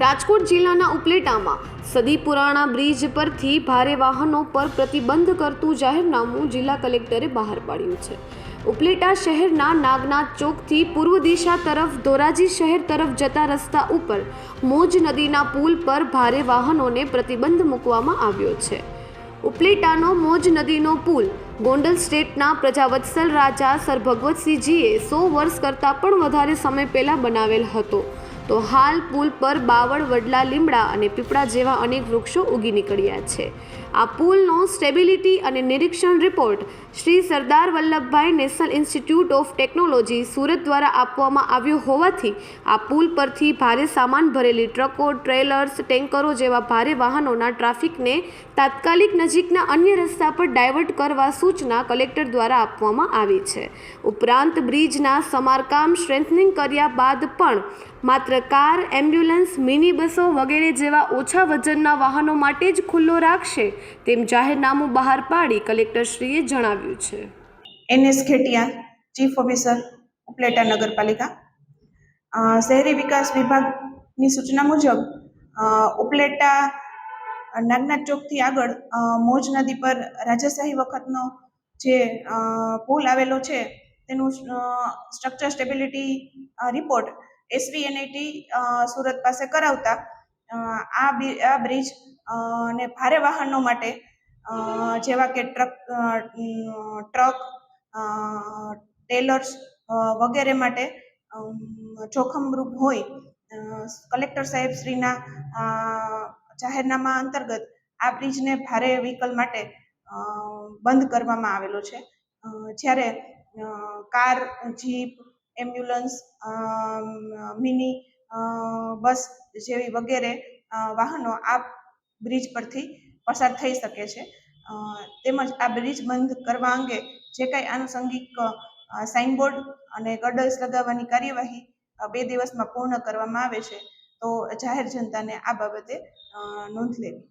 રાજકોટ જિલ્લાના ઉપલેટામાં સદી પુરાણા બ્રિજ પરથી ભારે વાહનો પર પ્રતિબંધ કરતું જાહેરનામું જિલ્લા કલેક્ટરે બહાર પાડ્યું છે. ઉપલેટા શહેરના નાગનાથ ચોકથી પૂર્વ દિશા તરફ, ધોરાજી શહેર તરફ જતા રસ્તા ઉપર મોજ નદીના પુલ પર ભારે વાહનોને પ્રતિબંધ મૂકવામાં આવ્યો છે. ઉપલેટાનો મોજ નદીનો પુલ ગોંડલ સ્ટેટના પ્રજાવત્સલ રાજા સર ભગવતસિંહજીએ સો વર્ષ કરતાં પણ વધારે સમય પહેલાં બનાવેલ હતો. તો હાલ પુલ પર બાવળ, વડલા, લીમડા અને પીપળા જેવા અનેક વૃક્ષો ઉગી નીકળ્યા છે. આ પુલનો સ્ટેબિલિટી અને નિરીક્ષણ report Shri Sardar Vallabhbhai national institute of technology Surat દ્વારા આપવામાં આવ્યો હોવાથી આ પુલ પરથી ભારે સામાન ભરેલી ટ્રકો, ટ્રેલર્સ, ટેન્કરો જેવા ભારે વાહનોના ટ્રાફિકને તાત્કાલિક નજીકના અન્ય રસ્તા પર ડાયવર્ટ કરવા સૂચના કલેક્ટર દ્વારા આપવામાં આવી છે. ઉપરાંત બ્રિજના સમારકામ સ્ટ્રેન્થનિંગ કર્યા બાદ પણ માત્ર કાર, એમ્બ્યુલન્સ મિની બસો વગેરે જેવા ઓછા વજનના વાહનો માટે જ ખુલ્લો રાખશે તેમ જાહેરનામું બહાર પાડી કલેક્ટરશ્રીએ જણાવ્યું છે. NS Khetiya, chief officer, Upleta નગરપાલિકા. શહેરી વિકાસ વિભાગની સૂચના મુજબ ઉપલેટા નાગનાથ ચોકથી આગળ મોજ નદી પર રાજાશાહી વખતનો જે પુલ આવેલો છે, તેનું structure stability report SVNIT Surat પાસે કરાવતા. આ આ બ્રિજ ને ભારે વાહનો માટે જેવા કે ટ્રક ટ્રક ટેલર્સ વગેરે માટે જોખમરૂપ હોય કલેક્ટર સાહેબ શ્રીના જાહેરનામા અંતર્ગત આ બ્રિજને ભારે વ્હીકલ માટે બંધ કરવામાં આવેલો છે. જ્યારે car, jeep ambulance mini bus જેવી વગેરે વાહનો આ બ્રિજ પરથી પસાર થઈ શકે છે. તેમજ આ બ્રિજ બંધ કરવા અંગે જે કાંઈ આનુષંગિક સાઇનબોર્ડ અને ગડલ્સ લગાવવાની કાર્યવાહી બે દિવસમાં પૂર્ણ કરવામાં આવે છે, તો જાહેર જનતાને આ બાબતે નોંધ લેવી.